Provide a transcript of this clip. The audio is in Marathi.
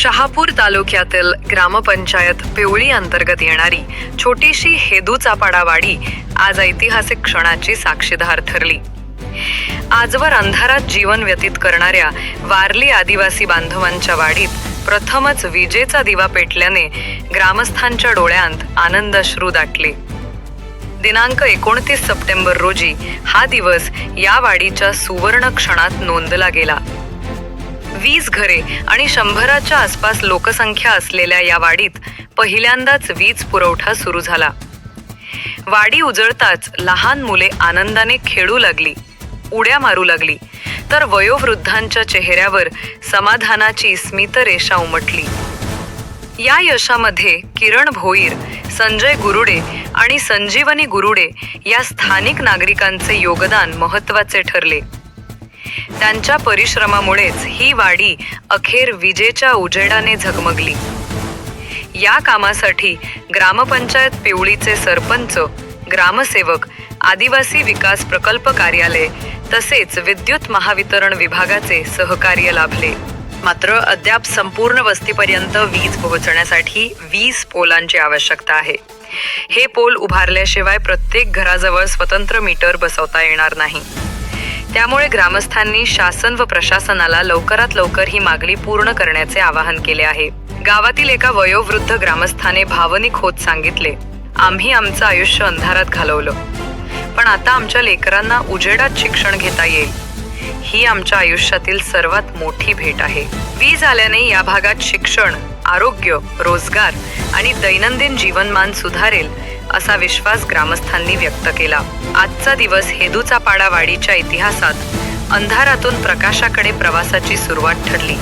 शहापूर तालुक्यातील ग्रामपंचायत पिवळी अंतर्गत येणारी छोटीशी हेदूचापाडावाडी आज ऐतिहासिक क्षणाची साक्षीदार ठरली. आजवर अंधारात जीवन व्यतीत करणाऱ्या वारली आदिवासी बांधवांच्या वाडीत प्रथमच विजेचा दिवा पेटल्याने ग्रामस्थांच्या डोळ्यांत आनंदश्रू दाटले. दिनांक एकोणतीस सप्टेंबर रोजी हा दिवस या वाडीच्या सुवर्ण क्षणात नोंदला गेला. वीस घरे आणि शंभराच्या आसपास लोकसंख्या असलेल्या या वाडीत पहिल्यांदाच वीज पुरवठा सुरू झाला. वाडी उजळताच लहान मुले आनंदाने खेळू लागली उड्या मारू लागली तर वयोवृद्धांच्या चेहऱ्यावर समाधानाची स्मितरेषा उमटली. या यशामध्ये किरण भोईर संजय गुरुडे आणि संजीवनी गुरुडे या स्थानिक नागरिकांचे योगदान महत्त्वाचे ठरले. त्यांच्या परिश्रमामुळेच ही वाडी अखेर विजेच्या उजेडाने झगमगली. या कामासाठी ग्रामपंचायत पिवळीचे सरपंच ग्रामसेवक आदिवासी विकास प्रकल्प कार्यालय तसेच विद्युत महावितरण विभागाचे सहकार्य लाभले. मात्र अद्याप संपूर्ण वस्तीपर्यंत वीज पोहोचण्यासाठी वीस पोलांची आवश्यकता आहे. हे पोल उभारल्याशिवाय प्रत्येक घराजवळ स्वतंत्र मीटर बसवता येणार नाही. त्यामुळे ग्रामस्थांनी शासन व प्रशासनाला लवकरात लवकर ही मागणी पूर्ण करण्याचे आवाहन केले आहे. गावातील एका वयोवृद्ध ग्रामस्थाने भावनिक होत सांगितले आम्ही आमचं आयुष्य अंधारात घालवलं. पण आता आमच्या लेकरांना उजेडात शिक्षण घेता येईल. ही आमच्या आयुष्यातील सर्वात मोठी भेट आहे. वीज आल्याने या भागात शिक्षण आरोग्य रोजगार आणि दैनंदिन जीवनमान सुधारेल असा विश्वास ग्रामस्थांनी व्यक्त केला. आजचा दिवस हेदूचा पाडा वाडीच्या इतिहासात अंधारातून प्रकाशाकडे प्रवासाची सुरुवात ठरली.